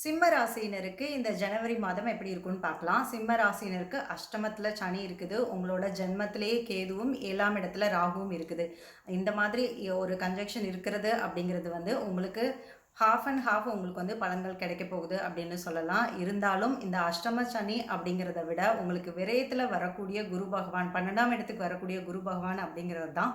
சிம்ம ராசினருக்கு இந்த ஜனவரி மாதம் எப்படி இருக்குன்னு பார்க்கலாம். சிம்ம ராசினருக்கு அஷ்டமத்தில் சனி இருக்குது. உங்களோட ஜென்மத்திலேயே கேதுவும் ஏழாம் இடத்துல ராகுவும் இருக்குது. இந்த மாதிரி ஒரு கன்ஜெக்ஷன் இருக்கிறது அப்படிங்கிறது வந்து உங்களுக்கு ஹாஃப் அண்ட் ஹாஃப் உங்களுக்கு வந்து பலன்கள் கிடைக்க போகுது அப்படின்னு சொல்லலாம். இருந்தாலும் இந்த அஷ்டம சனி அப்படிங்கிறத விட உங்களுக்கு விரயத்தில் வரக்கூடிய குரு பகவான் பன்னெண்டாம் இடத்துக்கு வரக்கூடிய குரு பகவான் அப்படிங்கிறது தான்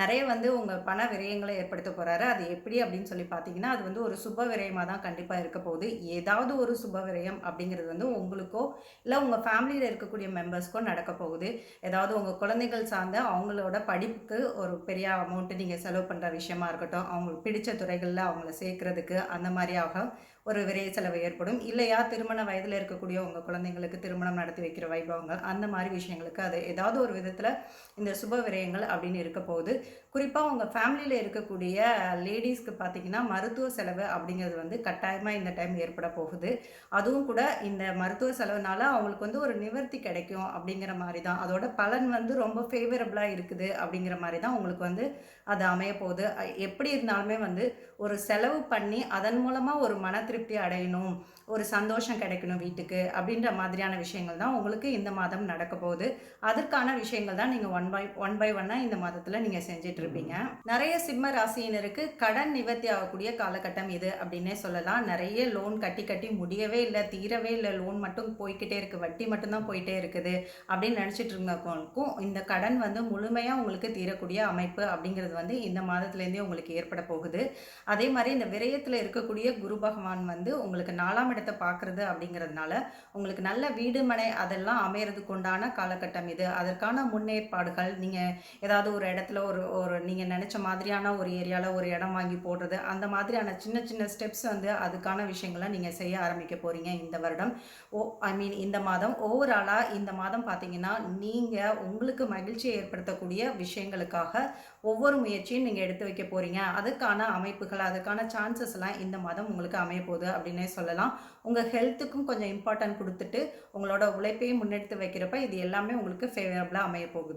நிறைய வந்து உங்கள் பண விரயங்களை ஏற்படுத்த போகிறாரு அது எப்படி அப்படின்னு சொல்லி பார்த்தீங்கன்னா அது வந்து ஒரு சுப விரயமாக தான் கண்டிப்பாக இருக்க போகுது. ஏதாவது ஒரு சுப விரயம் அப்படிங்கிறது வந்து உங்களுக்கோ இல்லை உங்கள் ஃபேமிலியில் இருக்கக்கூடிய மெம்பர்ஸ்க்கோ நடக்க போகுது. ஏதாவது உங்கள் குழந்தைகள் சார்ந்த அவங்களோட படிப்புக்கு ஒரு பெரிய அமௌண்ட்டு நீங்கள் செலவு பண்ணுற விஷயமா இருக்கட்டும் அவங்களுக்கு பிடிச்ச துறைகளில் அவங்கள சேர்க்குறதுக்கு அந்த மாதிரியாக ஒரு விரைய செலவு ஏற்படும். இல்லையா திருமண வயதில் இருக்கக்கூடிய உங்கள் குழந்தைங்களுக்கு திருமணம் நடத்தி வைக்கிற வைபவங்கள் அந்த மாதிரி விஷயங்களுக்கு அது ஏதாவது ஒரு விதத்தில் இந்த சுப விரயங்கள் அப்படின்னு இருக்க போகுது. குறிப்பாக உங்கள் ஃபேமிலியில் இருக்கக்கூடிய லேடிஸ்க்கு பார்த்தீங்கன்னா மருத்துவ செலவு அப்படிங்கிறது வந்து கட்டாயமாக இந்த டைம் ஏற்பட போகுது. அதுவும் கூட இந்த மருத்துவ செலவுனால அவங்களுக்கு வந்து ஒரு நிவர்த்தி கிடைக்கும் அப்படிங்கிற மாதிரி தான் அதோட பலன் வந்து ரொம்ப ஃபேவரபுளாக இருக்குது அப்படிங்கிற மாதிரி தான் உங்களுக்கு வந்து அது அமைய போகுது. எப்படி இருந்தாலுமே வந்து ஒரு செலவு பண்ணி அதன் மூலமாக ஒரு மன திருப்தி அடையணும் ஒரு சந்தோஷம் கிடைக்கணும் வீட்டுக்கு அப்படின்ற மாதிரியான விஷயங்கள் தான் உங்களுக்கு இந்த மாதம் நடக்க போகுது. அதற்கான விஷயங்கள் தான் நீங்கள் ஒன் பை ஒன் பை ஒன்னாக இந்த மாதத்தில் நீங்கள் செஞ்சிட்டு இருப்பீங்க நிறைய சிம்ம ராசியினருக்கு கடன் நிவர்த்தி ஆகக்கூடிய காலகட்டம் இது அப்படின்னே சொல்லலாம். நிறைய லோன் கட்டி கட்டி முடியவே இல்லை தீரவே இல்லை. லோன் மட்டும் போய்கிட்டே இருக்குது வட்டி மட்டும்தான் போயிட்டே இருக்குது அப்படின்னு நினச்சிட்டு இருந்தவங்களுக்கும் இந்த கடன் வந்து முழுமையாக உங்களுக்கு தீரக்கூடிய அமைப்பு அப்படிங்கிறது வந்து இந்த மாதத்துலேருந்தே உங்களுக்கு ஏற்பட போகுது. அதே மாதிரி இந்த விரயத்தில் இருக்கக்கூடிய குரு பகவான் வந்து உங்களுக்கு நாலாம் இடத்தை பார்க்குறது அப்படிங்கிறதுனால உங்களுக்கு நல்ல வீடு மனை அதெல்லாம் அமையறதுக்கு உண்டான காலகட்டம் இது. அதற்கான முன்னேற்பாடுகள் நீங்கள் ஏதாவது ஒரு இடத்துல ஒரு ஒரு நீங்கள் நினச்ச மாதிரியான ஒரு ஏரியாவில் ஒரு இடம் வாங்கி போடுறது அந்த மாதிரியான சின்ன சின்ன ஸ்டெப்ஸ் வந்து அதுக்கான விஷயங்களை நீங்கள் செய்ய ஆரம்பிக்க போகிறீங்க இந்த வருடம். ஓ ஐ மீன் இந்த மாதம். ஓவராலாக இந்த மாதம் பார்த்தீங்கன்னா நீங்கள் உங்களுக்கு மகிழ்ச்சியை ஏற்படுத்தக்கூடிய விஷயங்களுக்காக ஒவ்வொரு முயற்சியும் நீங்கள் எடுத்து வைக்க போகிறீங்க அதுக்கான அமைப்புகள் அதுக்கான சான்சஸ்லாம் இந்த மாதம் உங்களுக்கு அமைய போகுது அப்படின்னே சொல்லலாம். உங்கள் ஹெல்த்துக்கும் கொஞ்சம் இம்பார்ட்டன்ட் கொடுத்துட்டு உங்களோட உழைப்பையும் முன்னெடுத்து வைக்கிறப்ப இது எல்லாமே உங்களுக்கு ஃபேவரபுளாக அமைய போகுது.